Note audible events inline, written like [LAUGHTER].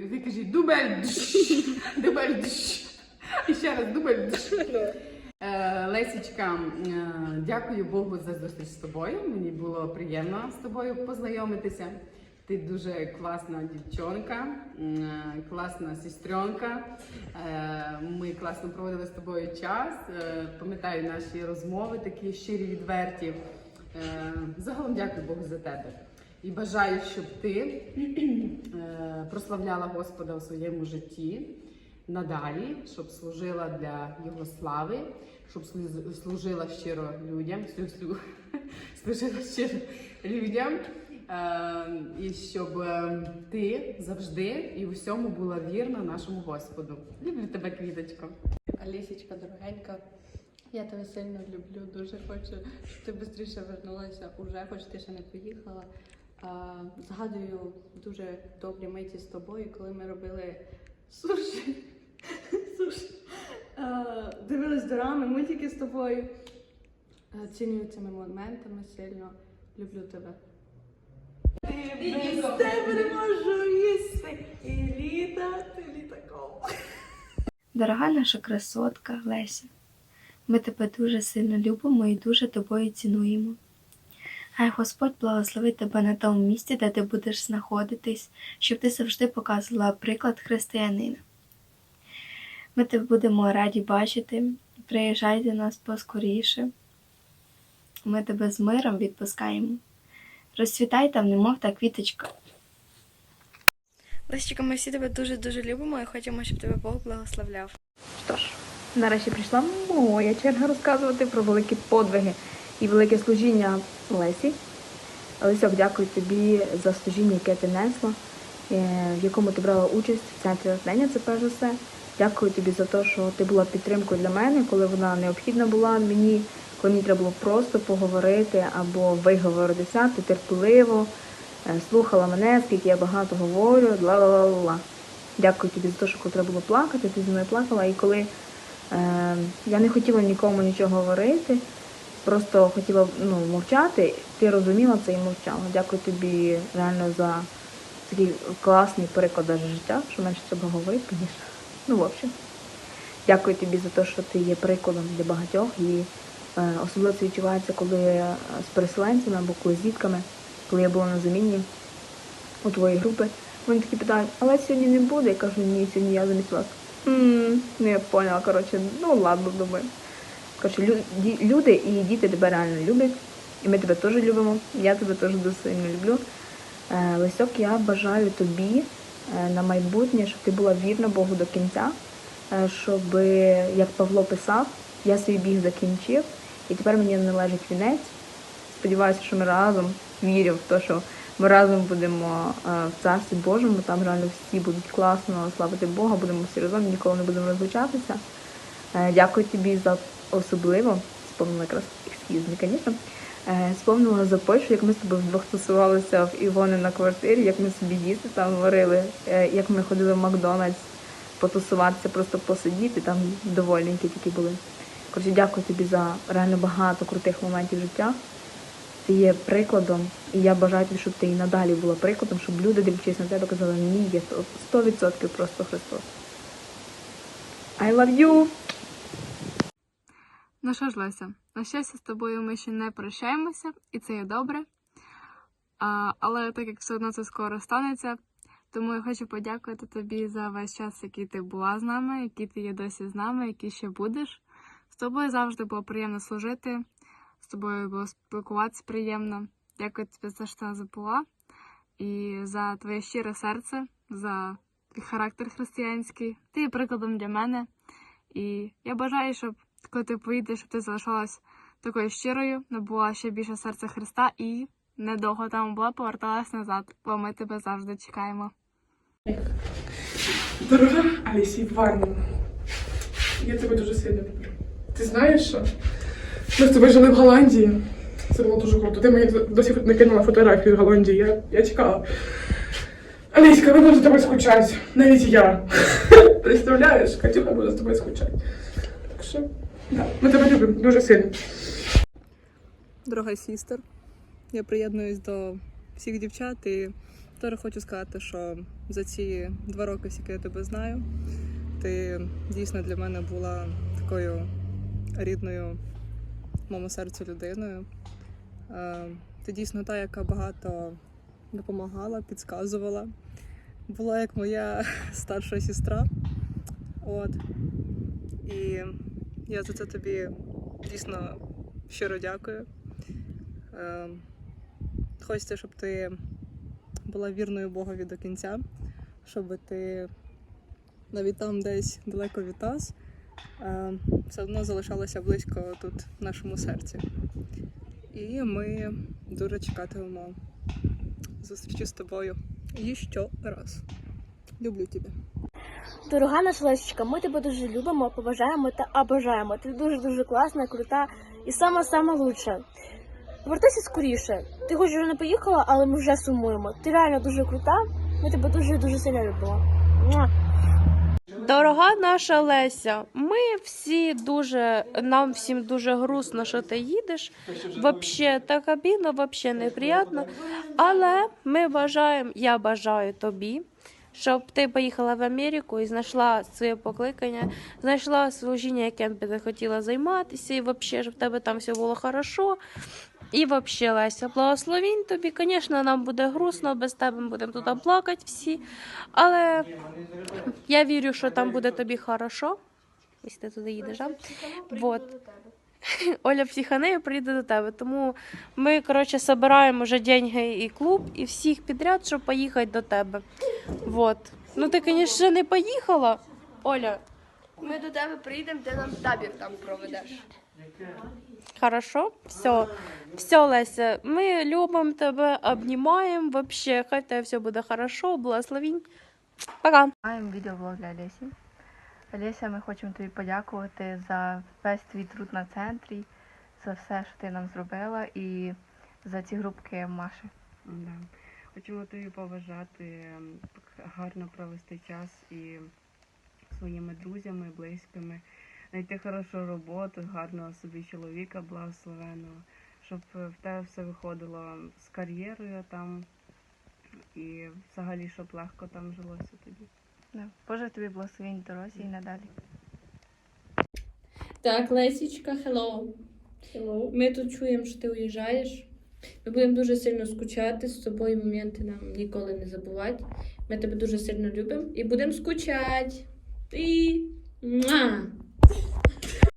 Ви кажіть дубель. Дубель. Ще раз дубель. Е, Лесічка, е, дякую Богу за зустріч з тобою. Мені було приємно з тобою познайомитися. Ти дуже класна дівчонка, класна сестренка. Е, Ми класно проводили з тобою час. Пам'ятаю наші розмови, такі щирі, відверті. Загалом дякую Богу за тебе. І бажаю, щоб ти прославляла Господа у своєму житті надалі, щоб служила для Його слави, щоб служила щиро людям, [LAUGHS] служила щиро людям, е, і щоб е, ти завжди і у всьому була вірна нашому Господу. Люблю тебе, квіточко. Алісічка, дорогенька, я тебе сильно люблю, дуже хочу, щоб ти швидше вернулася уже, хоч ти ще не поїхала. Згадую дуже добрі миті з тобою, коли ми робили суші. [LAUGHS] суші. А, дивились дорами, мультики з тобою. А, Цінюю цими моментами сильно. Люблю тебе. Без тебе не можу їсти. І літати літаком. Дорога наша красотка Леся, ми тебе дуже сильно любимо і дуже тобою цінуємо. Хай Господь благословить тебе на тому місці, де ти будеш знаходитись, щоб ти завжди показувала приклад християнина. Ми тебе будемо раді бачити. Приїжджай до нас поскоріше. Ми тебе з миром відпускаємо. Розцвітай там, немов та квіточка. Лесічка, ми всі тебе дуже-дуже любимо і хочемо, щоб тебе Бог благословляв. Що ж, нарешті прийшла моя черга розказувати про великі подвиги і велике служіння Лесі. Лесьок, дякую тобі за служіння, яке ти несла, е, в якому ти брала участь в центрі натхнення, це перш за все. Дякую тобі за те, що ти була підтримкою для мене, коли вона необхідна була мені, коли мені треба було просто поговорити або виговоритися, ти терпеливо е, слухала мене, скільки я багато говорю, ла-ла-ла-ла. Дякую тобі за те, що коли треба було плакати, ти зі мною плакала. І коли е, я не хотіла нікому нічого говорити, просто хотіла ну, мовчати, ти розуміла це і мовчала. Дякую тобі реально за такий класний приклад життя, що менше треба говорити, звісно. Ну, в общем. Дякую тобі за те, що ти є прикладом для багатьох. І е, особливо це відчувається, коли е, з переселенцями або коли з дітками, коли я була на заміні у твоїй групи. Вони такі питають, але сьогодні не буде. Я кажу, ні, сьогодні я замість вас. «М, Ну, я поняла, коротше, ну ладно, думаю. Коротше, лю- люди і діти тебе реально люблять. І ми тебе теж любимо. Я тебе теж дуже сильно люблю. Е, Лисьок, я бажаю тобі е, на майбутнє, щоб ти була вірна Богу до кінця, е, щоб, як Павло писав, я свій біг закінчив, і тепер мені належить вінець. Сподіваюся, що ми разом вірю в те, що ми разом будемо в царстві Божому, там реально всі будуть класно славити Бога, будемо всі разом, ніколи не будемо розлучатися. Дякую тобі за особливо, сповнила якраз екскізні, звісно. Е, Сповнила за Польщу, як ми з тобою вдвох тусувалися в Івони на квартирі, як ми собі їсти там варили, е, як ми ходили в Макдональдс потусуватися, просто посидіти, там довольненькі такі були. Коротше, дякую тобі за реально багато крутих моментів життя. Ти є прикладом, і я бажаю тобі, щоб ти і надалі була прикладом, щоб люди, дивлячись на тебе, казали, ні, є 100% просто Христос. I love you! Ну що ж, Леся, на щастя, з тобою ми ще не прощаємося, і це є добре. А, але так як все одно це скоро станеться, тому я хочу подякувати тобі за весь час, який ти була з нами, який ти є досі з нами, який ще будеш. З тобою завжди було приємно служити, з тобою було спілкуватися приємно. Дякую тобі за що ти забула, і за твоє щире серце, за твій характер християнський. Ти є прикладом для мене. І я бажаю, щоб коли ти поїдеш, щоб ти залишалась такою щирою, набула ще більше серця Христа і недовго там була, поверталась назад, бо ми тебе завжди чекаємо. Дорога Алісі Іванівна, я тебе дуже сильно люблю. Ти знаєш що? Ми з тобою жили в Голландії. Це було дуже круто. Ти мені досі не кинула фотографію з Голландії. Я, я чекала. Аліська, ви будете за тобою скучати. Навіть я. [LAUGHS] Представляєш, Катюха буде з тобою скучати. Так що, ми тебе любимо дуже сильно. Дорога сістер, я приєднуюсь до всіх дівчат і теж хочу сказати, що за ці два роки, скільки я тебе знаю, ти дійсно для мене була такою рідною моєму серцю людиною. Е, Ти дійсно та, яка багато допомагала, підказувала. Була як моя [LAUGHS] старша сестра. От. І я за це тобі дійсно щиро дякую. Е, Хочеться, щоб ти була вірною Богові до кінця, щоб ти навіть там десь далеко від нас все одно залишалася близько тут в нашому серці. І ми дуже чекатимемо зустрічі з тобою і ще раз. Люблю тебе. Дорога наша Лесічка, ми тебе дуже любимо, поважаємо та обожаємо. Ти дуже дуже класна, крута і сама сама лучша. Повертайся скоріше. Ти хоч вже не поїхала, але ми вже сумуємо. Ти реально дуже крута. Ми тебе дуже дуже сильно любимо. Дорога наша Леся, ми всі дуже, нам всім дуже грустно, що ти їдеш. Вообще, та кабіна вообще неприємно. Але ми бажаємо, я бажаю тобі, щоб ти поїхала в Америку і знайшла своє покликання, знайшла служіння, яким би ти хотіла займатися, і вообще, щоб в тебе там все було хорошо. І вообще, Леся, благословінь тобі. Звісно, нам буде грустно, без тебе ми будемо тут плакати всі. Але я вірю, що там буде тобі хорошо. Якщо ти туди їдеш, а? Вот. [LAUGHS] Оля психанею прийде до тебе. Тому ми, коротше, збираємо вже деньги і клуб, і всіх підряд, щоб поїхати до тебе. Вот. Ну ти, звісно, не поїхала, Оля. Ми до тебе приїдемо, ти нам табір там проведеш. Хорошо? Все. Все, Леся, ми любимо тебе, обнімаємо. Вообще, хай тебе все буде хорошо, благословінь. Пока. Маємо відеоблог для Олесі. Олеся, ми хочемо тобі подякувати за весь твій труд на центрі, за все, що ти нам зробила, і за ці групки Маші. Да. Хочемо тобі побажати ем, гарно провести час і своїми друзями, близькими, знайти хорошу роботу, гарного собі чоловіка благословеного, щоб е, в тебе все виходило з кар'єрою там і взагалі, щоб легко там жилося тобі. Да. Боже тобі благословінь дорозі і надалі. Так, Лесічка, hello. Hello. Ми тут чуємо, що ти уїжджаєш. Ми будемо дуже сильно скучати з тобою. Моменти нам ніколи не забувати. Ми тебе дуже сильно любимо і будемо скучати. І.